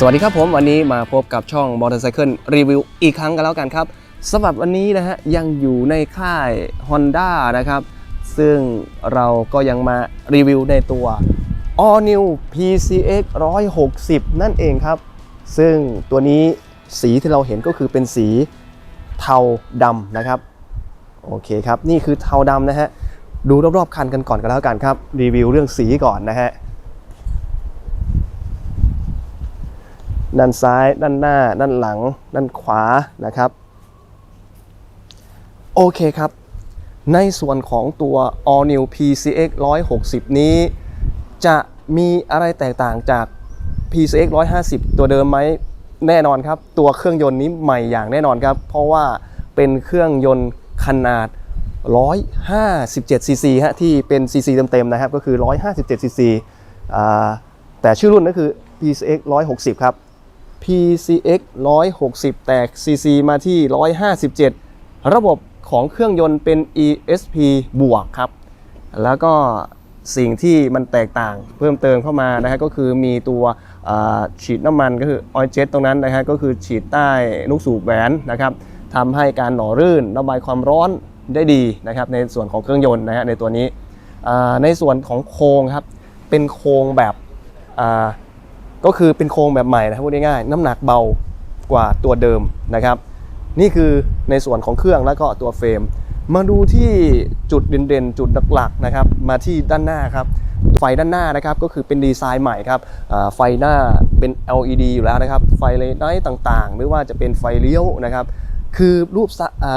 สวัสดีครับผมวันนี้มาพบกับช่อง Motorcycle Review อีกครั้งกันแล้วกันครับสำหรับวันนี้นะฮะยังอยู่ในค่าย Honda นะครับ ซึ่งเราก็ยังมารีวิวในตัว All New PCX 160 นั่นเองครับ ซึ่งตัวนี้สีที่เราเห็นก็คือเป็นสีเทาดำนะครับ โอเคครับ นี่คือเทาดำนะฮะ ดูรอบๆคันกันก่อนกันแล้วกันครับ รีวิวเรื่องสีก่อนนะฮะ ด้านซ้าย ด้านหน้า ด้านหลัง ด้านขวานะครับ โอเคครับ ในส่วนของตัว All New PCX 160 นี้ จะมีอะไรแตกต่างจาก PCX 150 ตัวเดิมไหมแน่นอนครับ ตัวเครื่องยนต์นี้ใหม่อย่างแน่นอนครับ เพราะว่าเป็นเครื่องยนต์ขนาด 157 cc ฮะที่เป็น cc เต็มๆนะครับ ก็คือ 157 cc อ่าแต่ชื่อรุ่นก็คือ PCX 160 ครับ PCX 160 แตก cc มาที่ 157 ระบบของเครื่องยนต์เป็น ESP บวกครับ แล้วก็สิ่งที่มันแตกต่างเพิ่มเติมเข้ามานะฮะก็คือมีตัวฉีดน้ำมันก็คือออยเจ็ตตรงนั้นนะฮะก็คือฉีดใต้ลูกสูบแหวนนะครับทำให้การหน่อรื่นระบายความร้อนได้ดีนะครับในส่วนของเครื่องยนต์นะฮะในตัวนี้ในส่วนของโครงครับเป็นโครงแบบ ก็คือเป็นโครงแบบใหม่นะครับพูดง่ายๆน้ำหนักเบากว่าตัวเดิมนะครับ นี่คือในส่วนของเครื่องแล้วก็ตัวเฟรม มาดูที่จุดเด่นๆ จุดหลักๆนะครับมาที่ด้านหน้าครับไฟด้านหน้านะครับก็คือเป็นดีไซน์ใหม่ครับไฟหน้าเป็น LED อยู่แล้วนะครับ ไฟเลนไนท์ต่างๆ ไม่ว่าจะเป็นไฟเลี้ยวนะครับคือรูป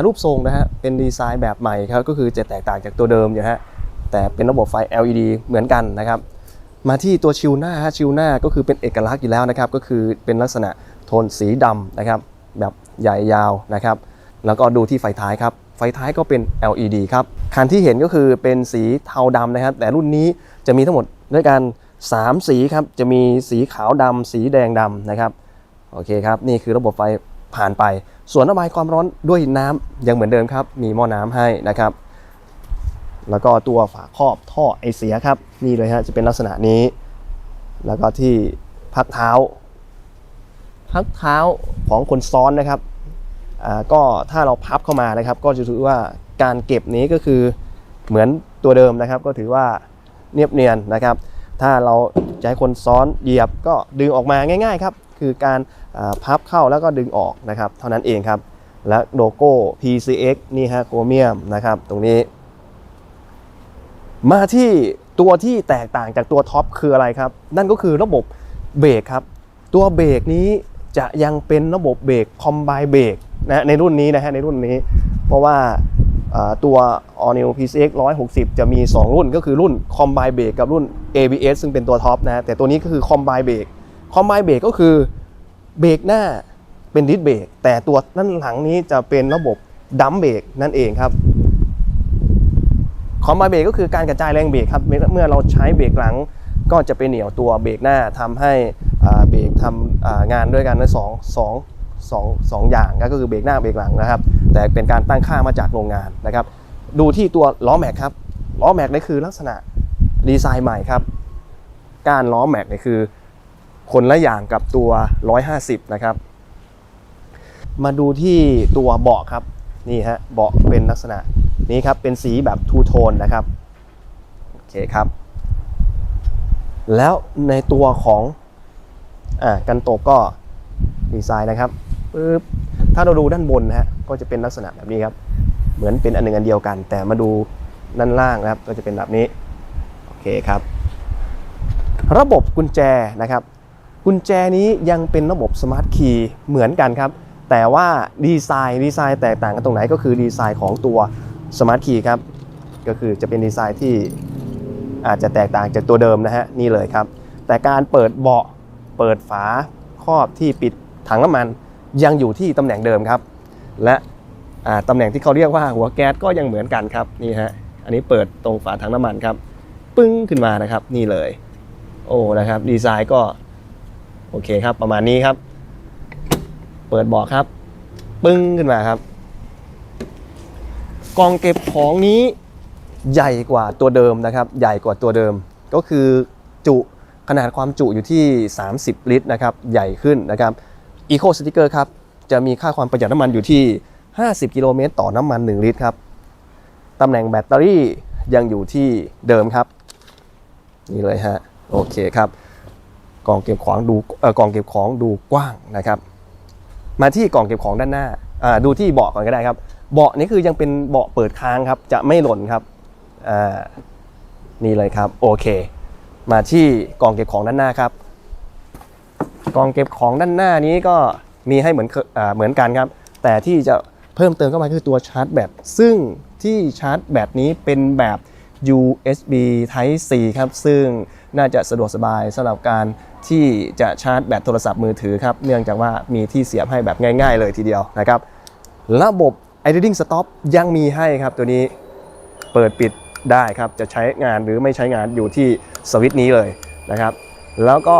รูปทรงนะฮะเป็นดีไซน์แบบใหม่ครับก็คือจะแตกต่างจากตัวเดิมอยู่ฮะแต่เป็นระบบไฟ LED เหมือนกันนะครับ มาที่ตัวชิวหน้าฮะชิวหน้าก็คือเป็นเอกลักษณ์อยู่แล้วนะครับ ก็คือเป็นลักษณะโทนสีดำนะครับ แบบใหญ่ยาวนะครับ แล้วก็ดูที่ไฟท้ายครับ ไฟท้ายก็เป็น LED ครับ คันที่เห็นก็คือเป็นสีเทาดำนะครับ แต่รุ่นนี้จะมีทั้งหมดด้วยกัน 3 สีครับ จะมีสีขาวดำสีแดงดำนะครับ โอเคครับ นี่คือระบบไฟผ่านไป ส่วนระบายความร้อนด้วยน้ำยังเหมือนเดิมครับ มีหม้อน้ำให้นะครับ แล้วก็ตัวฝาครอบท่อไอเสียครับ นี่เลยฮะจะเป็นลักษณะนี้ แล้วก็ที่พักเท้า พักเท้าของคนซ้อนนะครับอ่าก็ถ้าเราพับเข้ามานะครับ ก็จะถือว่าการเก็บนี้ก็คือเหมือนตัวเดิมนะครับ ก็ถือว่าเนียบเนียนนะครับ ถ้าเราจะให้คนซ้อนเหยียบก็ดึงออกมาง่าย ๆ ครับ คือการพับเข้าแล้วก็ดึงออกนะครับ เท่านั้นเองครับ และโลโก้ PCX นี่ฮะโครเมียมนะครับ ตรงนี้ มาที่ตัวที่แตกต่างจากตัวท็อปคืออะไรครับ นั่นก็คือระบบเบรกครับ ตัวเบรกนี้จะยังเป็นระบบเบรกคอมไบเบรกนะในรุ่นนี้นะฮะในรุ่นนี้ เพราะว่าตัว All New PCX 160 จะมี 2 รุ่นก็คือรุ่น Combine Brake กับรุ่น ABS ซึ่งเป็นตัวท็อปนะแต่ตัวนี้ก็คือ Combine Brake Combine Brake ก็คือเบรกหน้าเป็นดิสเบรกแต่ตัวด้านหลังนี้จะเป็นระบบดัมเบรกนั่นเองครับ คอมไบเบรกก็คือการกระจายแรงเบรกครับ เมื่อเราใช้เบรกหลังก็จะไปเหนี่ยวตัวเบรกหน้าทำให้เบรกทำงานด้วยกันในสองสองสองสองอย่างก็คือเบรกหน้าเบรกหลังนะครับ แต่เป็นการตั้งค่ามาจากโรงงานนะครับ ดูที่ตัวล้อแม็กครับล้อแม็กนี่คือลักษณะดีไซน์ใหม่ครับกานล้อแม็กนี่คือคนละอย่างกับตัว 150 นะครับ มาดูที่ตัวเบาะครับนี่ฮะเบาะเป็นลักษณะ นี้ครับเป็นสีแบบทูโทนนะครับโอเคครับ แล้วในตัวของอ่ากันตกก็ดีไซน์นะครับปึ๊บถ้าเราดูด้านบนนะฮะก็จะเป็นลักษณะแบบนี้ครับ เหมือนเป็นอันหนึ่งอันเดียวกัน แต่มาดูด้านล่างนะครับ ก็จะเป็นแบบนี้โอเคครับ ระบบกุญแจนะครับ กุญแจนี้ยังเป็นระบบสมาร์ทคีย์เหมือนกันครับ แต่ว่าดีไซน์ดีไซน์แตกต่างกันตรงไหนก็คือดีไซน์ของตัว สมาร์ทคีย์ครับ ก็คือจะเป็นดีไซน์ที่อาจจะแตกต่างจากตัวเดิมนะฮะนี่เลยครับ แต่การเปิดเบาะเปิดฝาครอบที่ปิดถังน้ำมันยังอยู่ที่ตำแหน่งเดิมครับ และตำแหน่งที่เขาเรียกว่าหัวแก๊สก็ยังเหมือนกันครับนี่ฮะอันนี้เปิดตรงฝาถังน้ำมันครับ ปึ้งขึ้นมานะครับ นี่เลย โอ้นะครับดีไซน์ก็โอเคครับประมาณนี้ครับ เปิดเบาะครับ ปึ้งขึ้นมาครับ กล่องเก็บของนี้ใหญ่กว่าตัวเดิมนะครับ ใหญ่กว่าตัวเดิม ก็คือจุขนาดความจุอยู่ที่ 30 ลิตรนะครับ ใหญ่ขึ้นนะครับ Eco Sticker ครับ จะมีค่าความประหยัดน้ำมันอยู่ที่ 50 กิโลเมตรต่อน้ำมัน 1 ลิตรครับ ตำแหน่งแบตเตอรี่ยังอยู่ที่เดิมครับ นี่เลยฮะ โอเคครับกล่องเก็บของดูเอ่อกล่องเก็บของดูกว้างนะครับ มาที่กล่องเก็บของด้านหน้า ดูที่เบาะก่อนก็ได้ครับ เบาะนี่คือยังเป็นเบาะเปิดค้างครับ จะไม่หล่นครับนี่เลยครับโอเค มาที่กล่องเก็บของด้านหน้าครับกล่องเก็บของด้านหน้านี้ก็มีให้เหมือนเคอ่าเหมือนกันครับ แต่ที่จะเพิ่มเติมเข้ามาคือตัวชาร์จแบตซึ่งที่ชาร์จแบตนี้เป็นแบบ USB Type C ครับ ซึ่งน่าจะสะดวกสบายสำหรับการ ที่จะชาร์จแบตโทรศัพท์มือถือครับ เนื่องจากว่ามีที่เสียบให้แบบง่าย ๆ เลยทีเดียวนะครับ ระบบ idling stop ยังมีให้ครับตัวนี้เปิดปิดได้ครับ จะใช้งานหรือไม่ใช้งานอยู่ที่สวิตช์นี้เลยนะครับ แล้วก็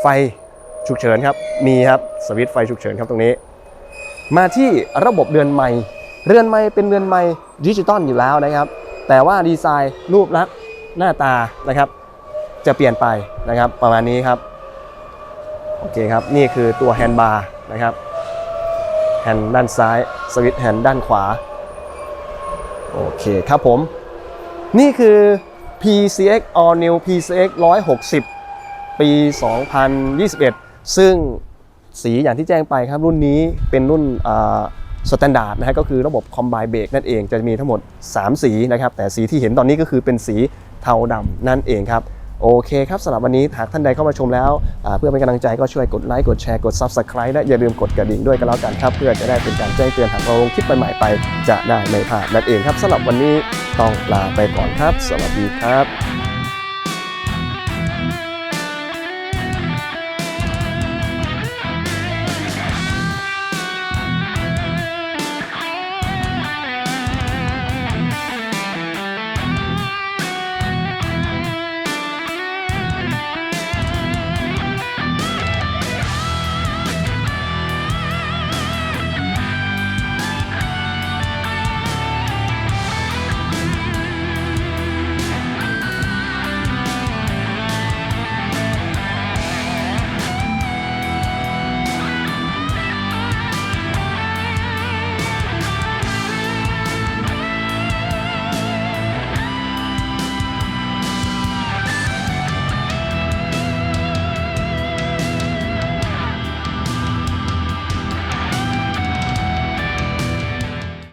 ไฟฉุกเฉินครับ มีครับสวิตช์ไฟฉุกเฉินครับตรงนี้ มาที่ระบบเรือนไม้เรือนไม้เป็นเรือนไม้ดิจิตอลอยู่แล้วนะครับ แต่ว่าดีไซน์รูปลักษณ์หน้าตานะครับ จะเปลี่ยนไปนะครับ ประมาณนี้ครับโอเคครับนี่คือตัวแฮนด์บาร์นะครับแฮนด์ด้านซ้ายสวิตช์แฮนด์ด้านขวาโอเคครับผม นี่คือ PCX All New PCX 160 ปี 2021 ซึ่งสีอย่างที่แจ้งไปครับรุ่นนี้เป็นรุ่นสแตนดาร์ดนะฮะก็คือระบบคอมไบเบรกนั่นเองจะมีทั้งหมด 3 สีนะครับ แต่สีที่เห็นตอนนี้ก็คือเป็นสีเทาดำนั่นเองครับ โอเคครับสำหรับวันนี้หากท่านใดเข้ามาชมแล้ว เพื่อเป็นกำลังใจก็ช่วยกดไลค์กดแชร์กด Subscribe และอย่าลืมกดกระดิ่งด้วยกันแล้วกันครับ เพื่อจะได้เป็นการแจ้งเตือนหากเราลงคลิปใหม่ๆไป จะได้ไม่พลาดนั่นเองครับสำหรับวันนี้ต้องลาไปก่อนครับ สวัสดีครับ